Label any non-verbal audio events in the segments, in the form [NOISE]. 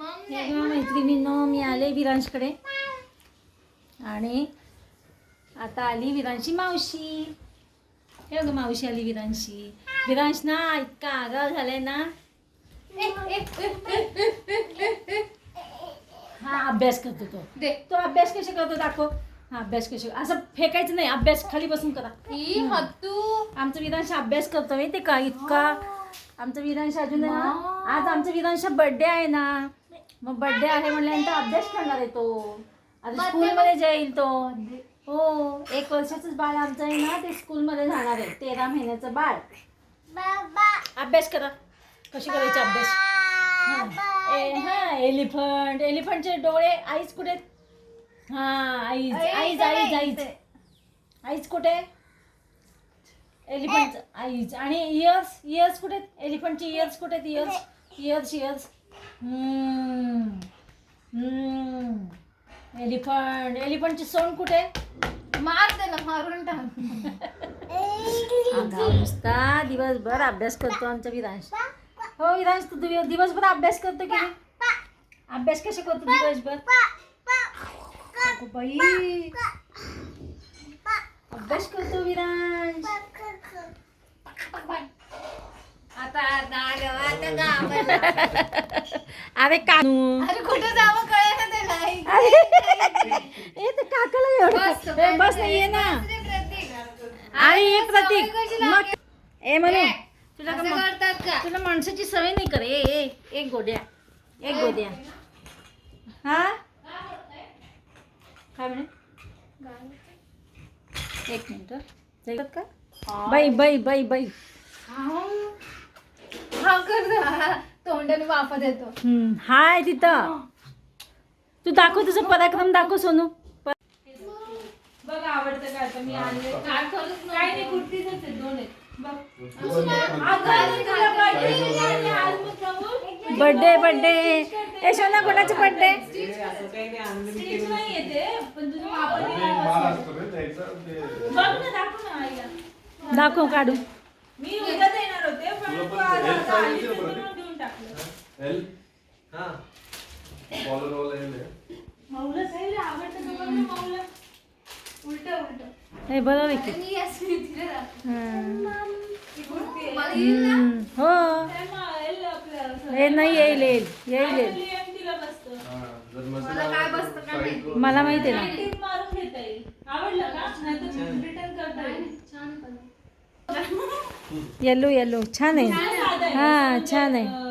हे बघा मैत्रिणींनो मी आले विरांशकडे. आणि आता आली विरांशी मावशी. हे बघा मावशी आली विरांशी. विरांश ना इतका आगाव झालाय ना. हा अभ्यास करतो तो. दे. तो अभ्यास कसे करतो दाखव. हा अभ्यास कसे असं फेकायचं नाही अभ्यास खाली बसून करा आमचं विधानश अभ्यास करतो माहिती का इतका? आमचं विधानश अजून आज आमचं विधानश बर्थडे आहे ना. मग बर्थडे आहे म्हणल्यानंतर अभ्यास करणार आहे तो. आता स्कूलमध्ये जाईल तो. हो एक वर्षाचंच बाळ आमचं आहे ना ते स्कूलमध्ये जाणार आहे. तेरा महिन्याचं बाळ. अभ्यास करा. कशी करायची अभ्यास? हा. ए हा एलिफंट एलिफंटचे डोळे आईच कुठे? हा eyes eyes eyes eyes eyes कुठे? एलिफंट आईज आणि इयर्स इयर्स कुठे? एलिफंटचे इयर्स कुठे? इयर्स इयर्स इयर्स एलिफंट एलिफंटची सोंड कुठे? मार त्याला मारून टाक. आगाऊ नुसता दिवसभर अभ्यास करतो आमचा विरांश. हो विरांश तू दिव- दिवसभर अभ्यास करतो की नाही? अभ्यास कसे करतो दिवसभर? अगो बाई. अभ्यास करतो विरांश. आता आता आलं, आता गावाला. अरे कानू अरे कुठं जावं कळे ना त्याला ए ते काकाला एवढं ए, बस नाही ये ना. आणि हे प्रतीक. मग? ए म्हणू तुला का करतात का? तुला माणसाची सवय नाही करे. ए ए एक गोड्या. एक गोड्या. हा? काय म्हणे? एक मिनिट जाईल का? बाई बाई बाई बाई. हा कर हा, तोंडाने वाफा देतो. हम्म, हाय तिथं. तू दाखव तुझं पराक्रम दाखव सोनू. प- बघ आवडतं का आता मी आणले काय करूच नको. काय नाही कुर्तीच दोन आहेत बर्थडे बर्थडे ए सोना कोणाचे बर्थडे स्टिच नाही येते पण तुझं वापर बघ ना दाखव ना आईला दाखव काढू. मी उद्या देणार होते पण तू आज आता आली तर मी मग देऊन टाकलं मौला साहेब आवडतं का बघ ना मौला उलट उलट। हे आणि दाखव. ही कुर्ती आहे. मला येईल ना? हम्म, हो। हे नाही येईल येईल येईल येईल मला काय बसतं काय माहिती. मला माहिती आहे ना? छान कलर. येलो येलो छान आहे. हा छान आहे.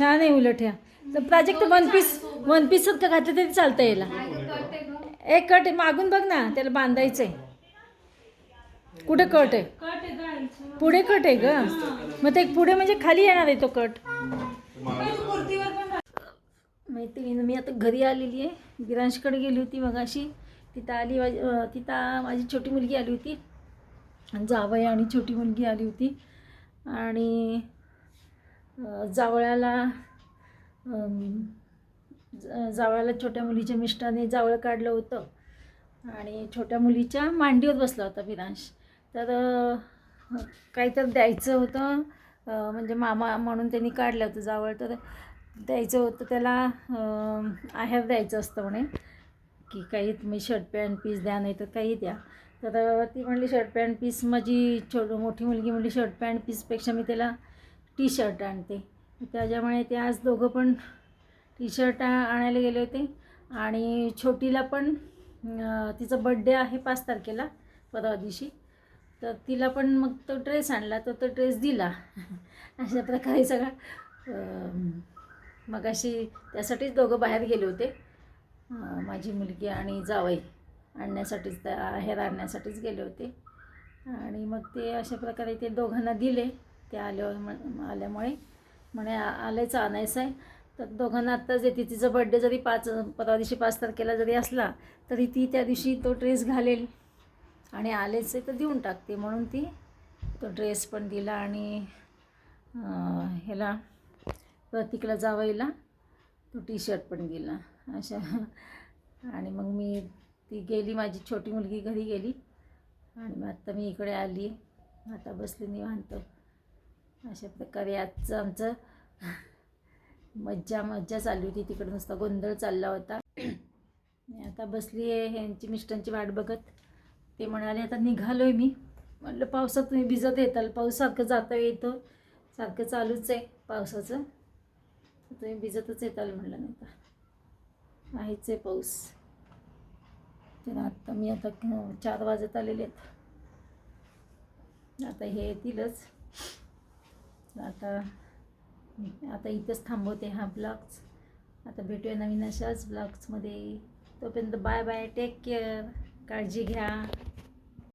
छान आहे. उलट ह्या. तर Prajakt one piece one piece सारखं घातलं तरी चालतं याला. एक कट आहे मागून बघ ना त्याला बांधायचंय. कुठे कट आहे? पुढे कट आहे ग. मग ते पुढे म्हणजे खाली येणार आहे तो कट मैत्रिणी मी आता घरी आलेली आहे. विरांशकडे गेली होती मगाशी. तिथं आली माझी तिथं माझी छोटी मुलगी आली होती. आणि जावई आणि छोटी मुलगी आली होती. आणि जावळाला अं, जावळाला छोट्या मुलीच्या मिष्टाने जावळ काढलं होतं. आणि छोट्या मुलीच्या मांडीवर बसला होता विरांश तर काहीतरी द्यायचं होतं. म्हणजे मामा म्हणून त्यांनी काढलं होतं जावळ. तर द्यायचं होतं त्याला आहेर द्यायचं असतं म्हणे. की काही तुम्ही शर्ट पॅन्ट पीस द्या नाही तर काही द्या. तर ती म्हणली शर्ट पॅन्ट पीस माझी छो मोठी मुलगी म्हणली शर्ट पॅन्ट पीसपेक्षा मी त्याला टी शर्ट आणते. त्याच्यामुळे ते आज दोघं पण टी शर्ट आणायला गेले होते. आणि छोटीला पण तिचा बड्डे आहे पाच तारखेला परवा दिवशी. तर तिला पण मग तो ड्रेस आणला तर तो ड्रेस दिला. [LAUGHS] अशा प्रकारे सगळा मग अशी त्यासाठीच दोघं बाहेर गेले होते. माझी मुलगी आणि जावई आणण्यासाठीच त्या आहेर आणण्यासाठीच गेले होते. आणि मग ते अशा प्रकारे ते दोघांना दिले. ते आल्यावर आल्यामुळे म्हणे आ- आणायचं आहे तर दोघांना आत्ताच येते तिचा बड्डे जरी पाच परवा दिवशी पाच तारखेला जरी असला तरी ती त्या दिवशी तो ड्रेस घालेल. आणि आलेच आहे तर देऊन टाकते म्हणून ती तो ड्रेस पण दिला आणि ह्याला प्रतीकला जावायला तो टी शर्ट पण दिला. अशा आणि मग मी ती गेली माझी छोटी मुलगी घरी गेली. आणि मग आत्ता मी इकडे आली आता बसली निवांत. अशा प्रकारे आजचं आमचं मज्जा मज्जा चालली होती. तिकडे नुसता गोंधळ चालला होता. मी आता बसली आहे ह्यांची मिस्टरांची वाट बघत. ते म्हणाले आता निघालो आहे मी. म्हटलं पावसात तुम्ही भिजत येताल. पाऊस सारखं जातं येतं. सारखं चालूच आहे पावसाचं. तुम्ही भिजतच येताल म्हटलं नाही तर आहेच आहे पाऊस. तर आत्ता मी आता चार वाजत आलेले आहेत. आता हे येतीलच. आता आता इथंच थांबवते हा ब्लॉग्स. आता भेटूया नवीन अशाच ब्लॉग्समध्ये. तोपर्यंत बाय बाय टेक केअर काळजी घ्या.